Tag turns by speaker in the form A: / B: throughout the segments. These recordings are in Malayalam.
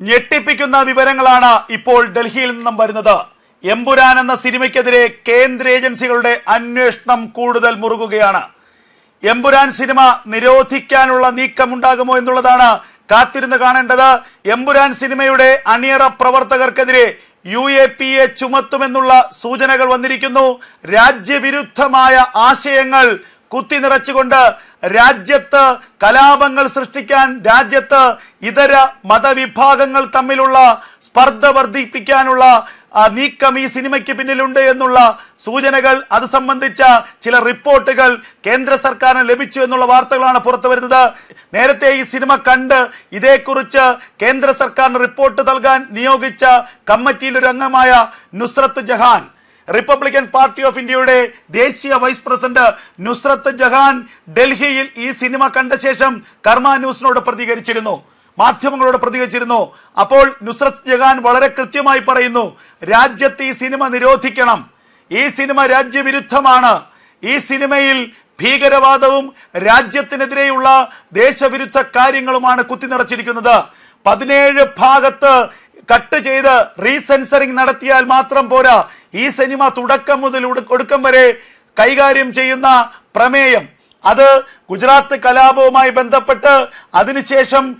A: ഞെട്ടിപ്പിക്കുന്ന വിവരങ്ങളാണ് ഇപ്പോൾ ഡൽഹിയിൽ നിന്നും വരുന്നത്. എമ്പുരാൻ എന്ന സിനിമയ്ക്കെതിരെ കേന്ദ്ര ഏജൻസികളുടെ അന്വേഷണം കൂടുതൽ മുറുകുകയാണ്. എമ്പുരാൻ സിനിമ നിരോധിക്കാനുള്ള നീക്കമുണ്ടാകുമോ എന്നുള്ളതാണ് കാത്തിരുന്ന് കാണേണ്ടത്. എമ്പുരാൻ സിനിമയുടെ അണിയറ പ്രവർത്തകർക്കെതിരെ യു എ പി എ ചുമത്തുമെന്നുള്ള സൂചനകൾ വന്നിരിക്കുന്നു. രാജ്യവിരുദ്ധമായ ആശയങ്ങൾ കുത്തി നിറച്ചുകൊണ്ട് രാജ്യത്ത് കലാപങ്ങൾ സൃഷ്ടിക്കാൻ രാജ്യത്ത് ഇതര മതവിഭാഗങ്ങൾ തമ്മിലുള്ള സ്പർദ്ധ വർദ്ധിപ്പിക്കാനുള്ള നീക്കം ഈ സിനിമയ്ക്ക് പിന്നിലുണ്ട് എന്നുള്ള സൂചനകൾ അത് സംബന്ധിച്ച ചില റിപ്പോർട്ടുകൾ കേന്ദ്ര സർക്കാരിന് ലഭിച്ചു എന്നുള്ള വാർത്തകളാണ് പുറത്തു വരുന്നത്. നേരത്തെ ഈ സിനിമ കണ്ട് ഇതേക്കുറിച്ച് കേന്ദ്ര സർക്കാരിന് റിപ്പോർട്ട് നൽകാൻ നിയോഗിച്ച കമ്മിറ്റിയിൽ ഒരു അംഗമായ Nusrat Jahan republican party of ഇന്ത്യയുടെ ദേശീയ വൈസ് പ്രസിഡന്റ് നുസ്രത്ത് ജഹാൻ ഡൽഹിയിൽ ഈ സിനിമ കണ്ട ശേഷം കർമ്മ ന്യൂസിനോട് പ്രതികരിച്ചിരുന്നു. മാധ്യമങ്ങളോട് പ്രതികരിച്ചിരുന്നു. അപ്പോൾ നുസ്രത്ത് ജഹാൻ വളരെ കൃത്യമായി പറയുന്നു രാജ്യത്ത് ഈ സിനിമ നിരോധിക്കണം. ഈ സിനിമ രാജ്യവിരുദ്ധമാണ്. ഈ സിനിമയിൽ ഭീകരവാദവും രാജ്യത്തിനെതിരെയുള്ള ദേശവിരുദ്ധ കാര്യങ്ങളുമാണ് കുത്തിനിറച്ചിരിക്കുന്നത്. പതിനേഴ് ഭാഗത്ത് കട്ട് ചെയ്ത് റീസെൻസറിങ് നടത്തിയാൽ മാത്രം പോരാ. ഈ സിനിമ തുടക്കം മുതൽ ഒടു- ഒടുക്കം വരെ കൈകാര്യം ചെയ്യുന്ന പ്രമേയം. അത് ഗുജറാത്ത് കലാപവുമായി ബന്ധപ്പെട്ട് അതിനുശേഷം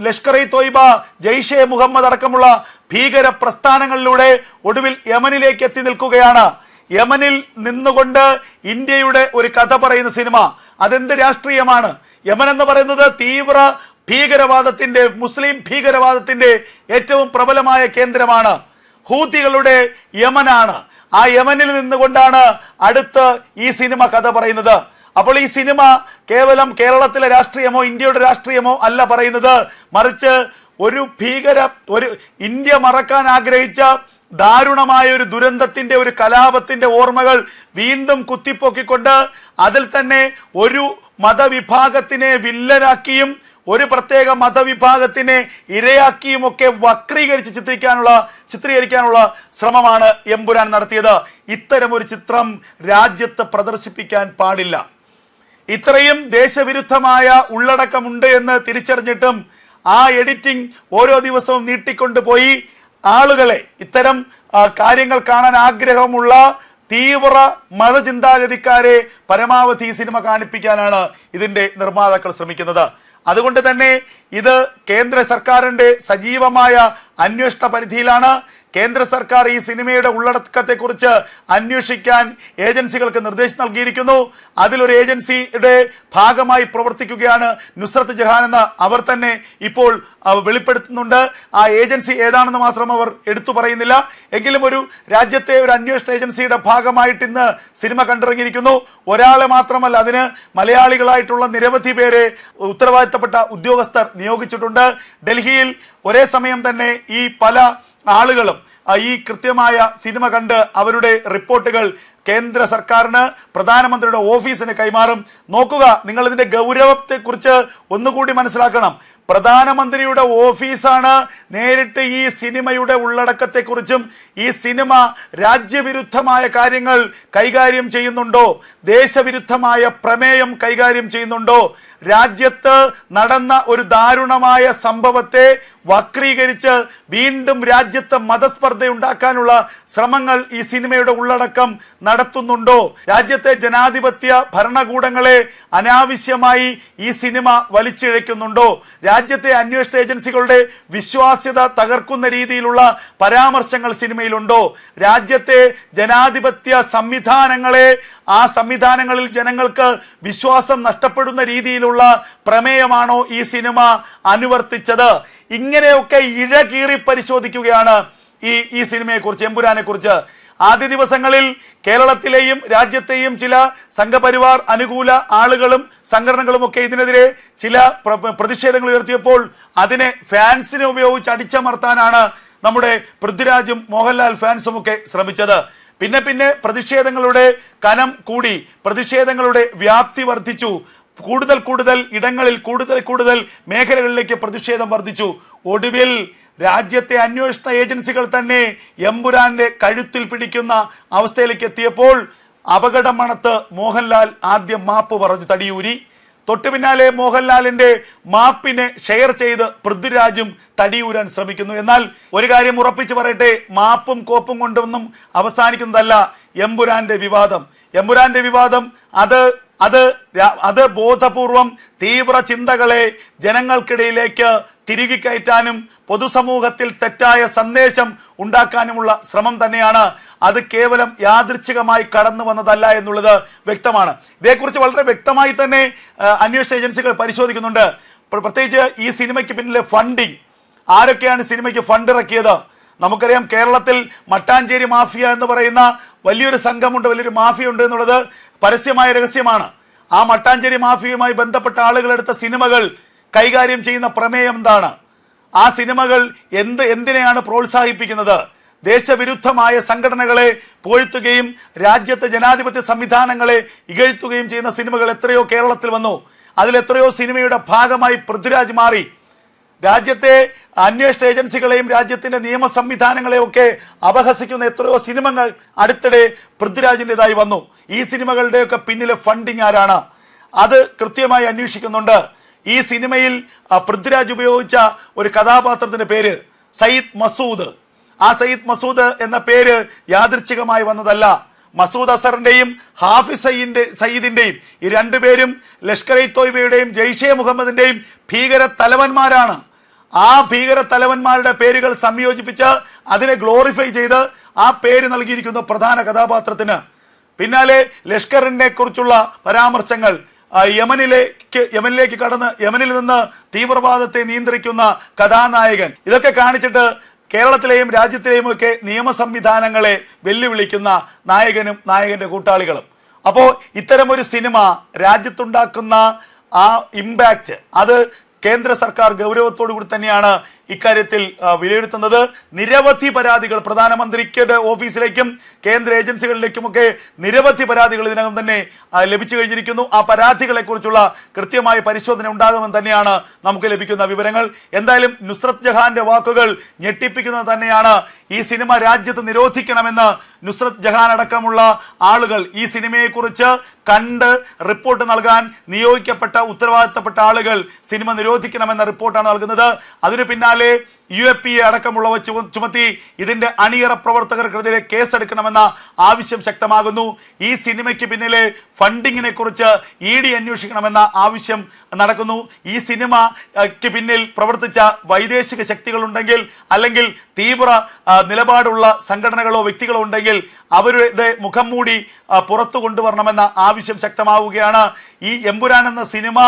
A: ലഷ്കർ ഇ തോയ്ബ ജെയ്ഷെ മുഹമ്മദ് അടക്കമുള്ള ഭീകര പ്രസ്ഥാനങ്ങളിലൂടെ ഒടുവിൽ യമനിലേക്ക് എത്തി നിൽക്കുകയാണ്. യമനിൽ നിന്നുകൊണ്ട് ഇന്ത്യയുടെ ഒരു കഥ പറയുന്ന സിനിമ. അതെന്ത് രാഷ്ട്രീയമാണ്? യമൻ എന്ന് പറയുന്നത് തീവ്ര ഭീകരവാദത്തിന്റെ മുസ്ലിം ഭീകരവാദത്തിന്റെ ഏറ്റവും പ്രബലമായ കേന്ദ്രമാണ് ഹൂതികളുടെ യമനാണ്. ആ യമനിൽ നിന്നുകൊണ്ടാണ് അടുത്ത് ഈ സിനിമ കഥ പറയുന്നത്. അപ്പോൾ ഈ സിനിമ കേവലം കേരളത്തിലെ രാഷ്ട്രീയമോ ഇന്ത്യയുടെ രാഷ്ട്രീയമോ അല്ല പറയുന്നത്. മറിച്ച് ഒരു ഭീകര ഒരു ഇന്ത്യ മറക്കാൻ ആഗ്രഹിച്ച ദാരുണമായ ഒരു ദുരന്തത്തിന്റെ ഒരു കലാപത്തിന്റെ ഓർമ്മകൾ വീണ്ടും കുത്തിപ്പൊക്കിക്കൊണ്ട് അതിൽ തന്നെ ഒരു മതവിഭാഗത്തിനെ വില്ലനാക്കിയും ഒരു പ്രത്യേക മതവിഭാഗത്തിനെ ഇരയാക്കിയുമൊക്കെ വക്രീകരിച്ച് ചിത്രിക്കാനുള്ള ചിത്രീകരിക്കാനുള്ള ശ്രമമാണ് എമ്പുരാൻ നടത്തിയത്. ഇത്തരം ഒരു ചിത്രം രാജ്യത്ത് പ്രദർശിപ്പിക്കാൻ പാടില്ല. ഇത്രയും ദേശവിരുദ്ധമായ ഉള്ളടക്കമുണ്ട് എന്ന് തിരിച്ചറിഞ്ഞിട്ടും ആ എഡിറ്റിംഗ് ഓരോ ദിവസവും നീട്ടിക്കൊണ്ടുപോയി ആളുകളെ ഇത്തരം കാര്യങ്ങൾ കാണാൻ ആഗ്രഹമുള്ള തീവ്ര മതചിന്താഗതിക്കാരെ പരമാവധി സിനിമ കാണിപ്പിക്കാനാണ് ഇതിന്റെ നിർമ്മാതാക്കൾ ശ്രമിക്കുന്നത്. അതുകൊണ്ട് തന്നെ ഇത് കേന്ദ്ര സർക്കാരിന്റെ സജീവമായ അന്വേഷണ പരിധിയിലാണ്. കേന്ദ്ര സർക്കാർ ഈ സിനിമയുടെ ഉള്ളടക്കത്തെക്കുറിച്ച് അന്വേഷിക്കാൻ ഏജൻസികൾക്ക് നിർദ്ദേശം നൽകിയിരിക്കുന്നു. അതിലൊരു ഏജൻസിയുടെ ഭാഗമായി പ്രവർത്തിക്കുകയാണ് നുസ്രത്ത് ജഹാൻ എന്ന് അവർ തന്നെ ഇപ്പോൾ വെളിപ്പെടുത്തുന്നുണ്ട്. ആ ഏജൻസി ഏതാണെന്ന് മാത്രം അവർ എടുത്തു പറയുന്നില്ല. എങ്കിലും ഒരു രാജ്യത്തെ ഒരു അന്വേഷണ ഏജൻസിയുടെ ഭാഗമായിട്ട് ഇന്ന് സിനിമ കണ്ടിറങ്ങിയിരിക്കുന്നു. ഒരാളെ മാത്രമല്ല അതിന് മലയാളികളായിട്ടുള്ള നിരവധി പേരെ ഉത്തരവാദിത്തപ്പെട്ട ഉദ്യോഗസ്ഥർ നിയോഗിച്ചിട്ടുണ്ട്. ഡൽഹിയിൽ ഒരേ സമയം തന്നെ ഈ പല ആളുകളും ഈ കൃത്യമായ സിനിമ കണ്ട് അവരുടെ റിപ്പോർട്ടുകൾ കേന്ദ്ര സർക്കാരിന് പ്രധാനമന്ത്രിയുടെ ഓഫീസിന് കൈമാറും. നോക്കുക നിങ്ങൾ ഇതിന്റെ ഗൗരവത്തെക്കുറിച്ച് ഒന്നുകൂടി മനസ്സിലാക്കണം. പ്രധാനമന്ത്രിയുടെ ഓഫീസാണ് നേരിട്ട് ഈ സിനിമയുടെ ഉള്ളടക്കത്തെക്കുറിച്ചും ഈ സിനിമ രാജ്യവിരുദ്ധമായ കാര്യങ്ങൾ കൈകാര്യം ചെയ്യുന്നുണ്ടോ? ദേശവിരുദ്ധമായ പ്രമേയം കൈകാര്യം ചെയ്യുന്നുണ്ടോ? രാജ്യത്ത് നടന്ന ഒരു ദാരുണമായ സംഭവത്തെ വക്രീകരിച്ച് വീണ്ടും രാജ്യത്ത് മതസ്പർദ്ധ ഉണ്ടാക്കാനുള്ള ശ്രമങ്ങൾ ഈ സിനിമയുടെ ഉള്ളടക്കം നടത്തുന്നുണ്ടോ? രാജ്യത്തെ ജനാധിപത്യ ഭരണകൂടങ്ങളെ അനാവശ്യമായി ഈ സിനിമ വലിച്ചിഴയ്ക്കുന്നുണ്ടോ? രാജ്യത്തെ അന്വേഷണ ഏജൻസികളുടെ വിശ്വാസ്യത തകർക്കുന്ന രീതിയിലുള്ള പരാമർശങ്ങൾ സിനിമയിലുണ്ടോ? രാജ്യത്തെ ജനാധിപത്യ സംവിധാനങ്ങളെ ആ സംവിധാനങ്ങളിൽ ജനങ്ങൾക്ക് വിശ്വാസം നഷ്ടപ്പെടുന്ന രീതിയിലുള്ള പ്രമേയമാണോ ഈ സിനിമ അനുവർത്തിച്ചത്? ഇങ്ങനെയൊക്കെ ഇഴ കീറി പരിശോധിക്കുകയാണ് ഈ ഈ സിനിമയെ കുറിച്ച് എമ്പുരാനെ കുറിച്ച് ആദ്യ ദിവസങ്ങളിൽ കേരളത്തിലെയും രാജ്യത്തെയും ചില സംഘപരിവാർ അനുകൂല ആളുകളും സംഘടനകളും ഒക്കെ ഇതിനെതിരെ ചില പ്രതിഷേധങ്ങൾ ഉയർത്തിയപ്പോൾ അതിനെ ഫാൻസിനെ ഉപയോഗിച്ച് അടിച്ചമർത്താനാണ് നമ്മുടെ പൃഥ്വിരാജും മോഹൻലാൽ ഫാൻസും ഒക്കെ ശ്രമിച്ചത്. പിന്നെ പിന്നെ പ്രതിഷേധങ്ങളുടെ കനം കൂടി പ്രതിഷേധങ്ങളുടെ വ്യാപ്തി വർദ്ധിച്ചു. കൂടുതൽ കൂടുതൽ ഇടങ്ങളിൽ കൂടുതൽ കൂടുതൽ മേഖലകളിലേക്ക് പ്രതിഷേധം വർദ്ധിച്ചു. ഒടുവിൽ രാജ്യത്തെ അന്വേഷണ ഏജൻസികൾ തന്നെ എമ്പുരാന്റെ കഴുത്തിൽ പിടിക്കുന്ന അവസ്ഥയിലേക്ക് എത്തിയപ്പോൾ അപകടമണത്ത് മോഹൻലാൽ ആദ്യം മാപ്പ് പറഞ്ഞു തടിയൂരി. തൊട്ടു പിന്നാലെ മോഹൻലാലിന്റെ മാപ്പിനെ ഷെയർ ചെയ്ത് പൃഥ്വിരാജും തടിയൂരാൻ ശ്രമിക്കുന്നു. എന്നാൽ ഒരു കാര്യം ഉറപ്പിച്ചു പറയട്ടെ മാപ്പും കോപ്പും കൊണ്ടൊന്നും അവസാനിക്കുന്നതല്ല എമ്പുരാന്റെ വിവാദം. എമ്പുരാന്റെ വിവാദം അത് അത് അത് ബോധപൂർവം തീവ്ര ചിന്തകളെ ജനങ്ങൾക്കിടയിലേക്ക് തിരികെ കയറ്റാനും പൊതുസമൂഹത്തിൽ തെറ്റായ സന്ദേശം ഉണ്ടാക്കാനുമുള്ള ശ്രമം തന്നെയാണ്. അത് കേവലം യാദൃച്ഛികമായി കടന്നു വന്നതല്ല എന്നുള്ളത് വ്യക്തമാണ്. ഇതേക്കുറിച്ച് വളരെ വ്യക്തമായി തന്നെ അന്വേഷണ ഏജൻസികൾ പരിശോധിക്കുന്നുണ്ട്. പ്രത്യേകിച്ച് ഈ സിനിമയ്ക്ക് പിന്നിലെ ഫണ്ടിങ്. ആരൊക്കെയാണ് സിനിമയ്ക്ക് ഫണ്ട് ഇറക്കിയത്? നമുക്കറിയാം കേരളത്തിൽ മട്ടാഞ്ചേരി മാഫിയ എന്ന് പറയുന്ന വലിയൊരു സംഘമുണ്ട് വലിയൊരു മാഫിയ ഉണ്ട് എന്നുള്ളത് പരസ്യമായ രഹസ്യമാണ്. ആ മട്ടാഞ്ചേരി മാഫിയയുമായി ബന്ധപ്പെട്ട ആളുകൾ എടുത്ത സിനിമകൾ കൈകാര്യം ചെയ്യുന്ന പ്രമേയം എന്താണ്? ആ സിനിമകൾ എന്ത് എന്തിനെയാണ് പ്രോത്സാഹിപ്പിക്കുന്നത്? ദേശവിരുദ്ധമായ സംഘടനകളെ പുകഴ്ത്തുകയും രാജ്യത്തെ ജനാധിപത്യ സംവിധാനങ്ങളെ ഇകഴ്ത്തുകയും ചെയ്യുന്ന സിനിമകൾ എത്രയോ കേരളത്തിൽ വന്നു. അതിൽ എത്രയോ സിനിമയുടെ ഭാഗമായി പൃഥ്വിരാജ് മാറി. രാജ്യത്തെ അന്വേഷണ ഏജൻസികളെയും രാജ്യത്തിന്റെ നിയമ സംവിധാനങ്ങളെയും ഒക്കെ അപഹസിക്കുന്ന എത്രയോ സിനിമകൾ അടുത്തിടെ പൃഥ്വിരാജിന്റെതായി വന്നു. ഈ സിനിമകളുടെയൊക്കെ പിന്നിലെ ഫണ്ടിങ് ആരാണ്? അത് കൃത്യമായി അന്വേഷിക്കുന്നുണ്ട്. ഈ സിനിമയിൽ പൃഥ്വിരാജ് ഉപയോഗിച്ച ഒരു കഥാപാത്രത്തിന്റെ പേര് സയ്യിദ് മസൂദ്. ആ സയ്യിദ് മസൂദ് എന്ന പേര് യാദൃച്ഛികമായി വന്നതല്ല. മസൂദ് അസറിന്റെയും ഹാഫിസ് സയ്യിന്റെ സയ്യിദിന്റെയും ഈ രണ്ടുപേരും ലഷ്കർ ഇ തോയ്ബയുടെയും ജെയ്ഷെ മുഹമ്മദിന്റെയും ഭീകര തലവന്മാരാണ്. ആ ഭീകര തലവന്മാരുടെ പേരുകൾ സംയോജിപ്പിച്ച് അതിനെ ഗ്ലോറിഫൈ ചെയ്ത് ആ പേര് നൽകിയിരിക്കുന്ന പ്രധാന കഥാപാത്രത്തിന്. പിന്നാലെ ലഷ്കറിനെ കുറിച്ചുള്ള പരാമർശങ്ങൾ യമനിലേക്ക് യമനിലേക്ക് കടന്ന് യമനിൽ നിന്ന് തീവ്രവാദത്തെ നിയന്ത്രിക്കുന്ന കഥാനായകൻ. ഇതൊക്കെ കാണിച്ചിട്ട് കേരളത്തിലെയും രാജ്യത്തിലെയും ഒക്കെ നിയമ സംവിധാനങ്ങളെ വെല്ലുവിളിക്കുന്ന നായകനും നായകന്റെ കൂട്ടാളികളും. അപ്പോൾ ഒരു സിനിമ രാജ്യത്തുണ്ടാക്കുന്ന ആ ഇമ്പാക്റ്റ് അത് കേന്ദ്ര സർക്കാർ ഗൗരവത്തോടു കൂടി തന്നെയാണ് ഇക്കാര്യത്തിൽ വിലയിരുത്തുന്നത് നിരവധി പരാതികൾ പ്രധാനമന്ത്രിയുടെ ഓഫീസിലേക്കും കേന്ദ്ര ഏജൻസികളിലേക്കുമൊക്കെ നിരവധി പരാതികൾ ഇതിനകം തന്നെ ലഭിച്ചു കഴിഞ്ഞിരിക്കുന്നു. ആ പരാതികളെ കുറിച്ചുള്ള കൃത്യമായ പരിശോധന ഉണ്ടാകുമെന്ന് തന്നെയാണ് നമുക്ക് ലഭിക്കുന്ന വിവരങ്ങൾ. എന്തായാലും നുസ്രത് ജഹാന്റെ വാക്കുകൾ ഞെട്ടിപ്പിക്കുന്നത് തന്നെയാണ് ഈ സിനിമ രാജ്യത്ത് നിരോധിക്കണമെന്ന് നുസ്രത് ജഹാൻ അടക്കമുള്ള ആളുകൾ ഈ സിനിമയെക്കുറിച്ച് കണ്ട് റിപ്പോർട്ട് നൽകാൻ നിയോഗിക്കപ്പെട്ട ഉത്തരവാദിത്തപ്പെട്ട ആളുകൾ സിനിമ നിരോധിക്കണമെന്ന റിപ്പോർട്ടാണ് നൽകുന്നത്. അതിനു പിന്നാലെ യു എ പി എ അടക്കമുള്ളവ ചുമത്തി ഇതിന്റെ അണിയറ പ്രവർത്തകർക്കെതിരെ കേസെടുക്കണമെന്ന ആവശ്യം ശക്തമാകുന്നു. ഈ സിനിമയ്ക്ക് പിന്നിലെ ഫണ്ടിങ്ങിനെ കുറിച്ച് ഇ ഡി അന്വേഷിക്കണമെന്ന ആവശ്യം നടക്കുന്നു. ഈ സിനിമയ്ക്ക് പിന്നിൽ പ്രവർത്തിച്ച വൈദേശിക ശക്തികളുണ്ടെങ്കിൽ അല്ലെങ്കിൽ തീവ്ര നിലപാടുള്ള സംഘടനകളോ വ്യക്തികളോ ഉണ്ടെങ്കിൽ അവരുടെ മുഖം മൂടി പുറത്തു കൊണ്ടുവരണമെന്ന ആവശ്യം ശക്തമാവുകയാണ്. ഈ എമ്പുരാൻ എന്ന സിനിമ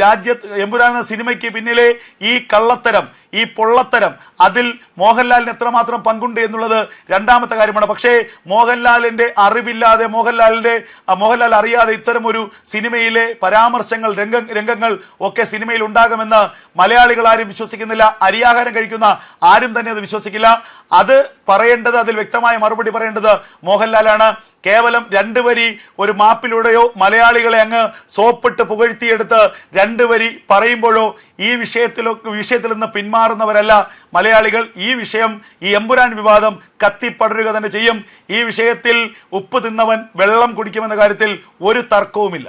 A: രാജ്യ എമ്പുരാൻ എന്ന സിനിമയ്ക്ക് പിന്നിലെ ഈ കള്ളത്തരം ഈ പൊള്ളത്തരം അതിൽ മോഹൻലാലിന് എത്രമാത്രം പങ്കുണ്ട് എന്നുള്ളത് രണ്ടാമത്തെ കാര്യമാണ്. പക്ഷേ മോഹൻലാലിന്റെ അറിവില്ലാതെ മോഹൻലാലിന്റെ മോഹൻലാൽ അറിയാതെ ഇത്തരമൊരു സിനിമയിലെ പരാമർശങ്ങൾ രംഗ രംഗങ്ങൾ ഒക്കെ സിനിമയിൽ ഉണ്ടാകുമെന്ന് മലയാളികൾ ആരും വിശ്വസിക്കുന്നില്ല. അരിയാഹാരം കഴിക്കുന്ന ആരും തന്നെ അത് വിശ്വസിക്കില്ല. അത് പറയേണ്ടത് അതിൽ വ്യക്തമായ മറുപടി പറയേണ്ടത് മോഹൻലാലാണ്. കേവലം രണ്ട് വരി ഒരു മാപ്പിലൂടെയോ മലയാളികളെ അങ്ങ് സോപ്പിട്ട് പുകഴ്ത്തിയെടുത്ത് രണ്ട് വരി പറയുമ്പോഴോ ഈ വിഷയത്തിലോ വിഷയത്തിൽ നിന്ന് പിന്മാറുന്നവരല്ല. മലയാളികൾ ഈ വിഷയം ഈ എമ്പുരാൻ വിവാദം കത്തിപ്പടരുക തന്നെ ചെയ്യും. ഈ വിഷയത്തിൽ ഉപ്പ് തിന്നവൻ വെള്ളം കുടിക്കുമെന്ന കാര്യത്തിൽ ഒരു തർക്കവുമില്ല.